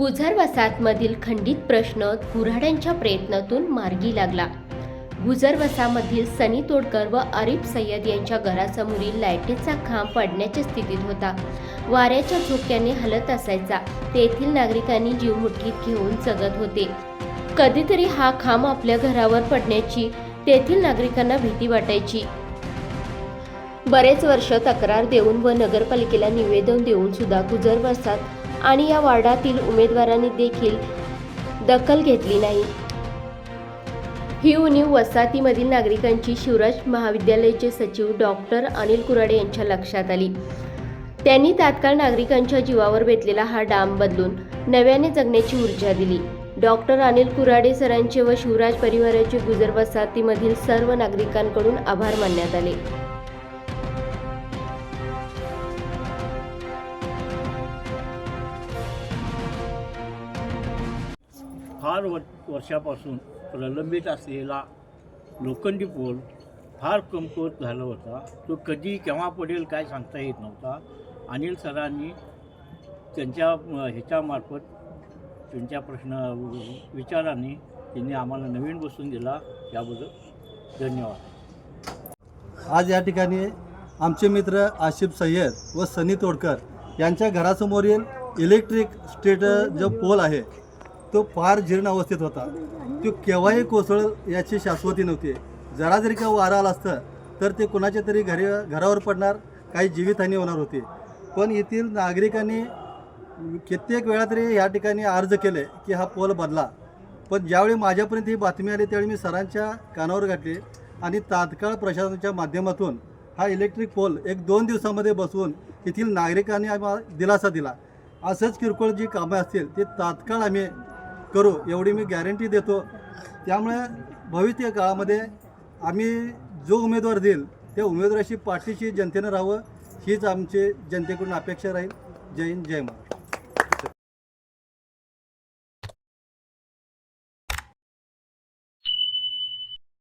गुजर वसाहतमधील खंडित प्रश्न कुऱ्हाड्यांच्या प्रयत्नातून मार्गी लागला. गुजर वसामधील सनी तोडकर व अरिफ सय्यद यांच्या घरासमोरील लाईटीचा खांब पडण्याच्या स्थितीत होता. वाऱ्याच्या झोक्याने हलत असायचा. तेथील नागरिकांनी जीव मुठीत घेऊन जगत होते. कधीतरी हा खांब आपल्या घरावर पडण्याची तेथील नागरिकांना भीती वाटायची. बरेच वर्ष तक्रार देऊन व नगरपालिकेला निवेदन देऊन सुद्धा गुजर वसात आणि या वार्डातील उमेदवारांनी देखील दखल घेतली नाही. ही उणीव वसाहतीमधील नागरिकांची शिवराज महाविद्यालयाचे सचिव डॉक्टर अनिल कुराडे यांच्या लक्षात आली. त्यांनी तात्काळ नागरिकांच्या जीवावर बेतलेला हा डाम बदलून नव्याने जगण्याची ऊर्जा दिली. डॉक्टर अनिल कुराडे सरांचे व शिवराज परिवाराचे गुजर वसाहतीमधील सर्व नागरिकांकडून आभार मानण्यात आले. फार व वर्षापासून प्रलंबित असलेला लोखंडी पोल फार कमकुवत झाला होता. तो कधी केव्हा पडेल काय सांगता येत नव्हता. अनिल सरांनी त्यांच्या ह्याच्यामार्फत त्यांच्या प्रश्न विचारांनी त्यांनी आम्हाला नवीन बसून दिला. याबद्दल धन्यवाद. आज या ठिकाणी आमचे मित्र आशिफ सय्यद व सनी तोडकर यांच्या घरासमोरील इलेक्ट्रिक स्टेट जो पोल आहे तो फार जीर्ण अवस्थेत होता. तो केव्हाही कोसळ याची शाश्वती नव्हती. जरा जरी का वारा आला असतं तर ते कुणाच्या तरी घरी घरावर पडणार काही जीवितहानी होणार होती. पण येथील नागरिकांनी कित्येक वेळा तरी या ठिकाणी अर्ज केले की हा पोल बदला. पण ज्यावेळी माझ्यापर्यंत ही बातमी आली त्यावेळी मी सरांच्या कानावर घातली आणि तात्काळ प्रशासनाच्या माध्यमातून हा इलेक्ट्रिक पोल एक दोन दिवसामध्ये बसवून येथील नागरिकांनी आम्हाला दिलासा दिला. असंच किरकोळ जी कामं असतील ते तात्काळ आम्ही करू एवढी मी गॅरंटी देतो. त्यामुळे भविष्य काळामध्ये आम्ही जो उमेदवार देईल त्या उमेदवाराशी पाठीशी जनतेनं राहावं हीच आमची जनतेकडून अपेक्षा राहील. जय हिंद जय महाराष्ट्र.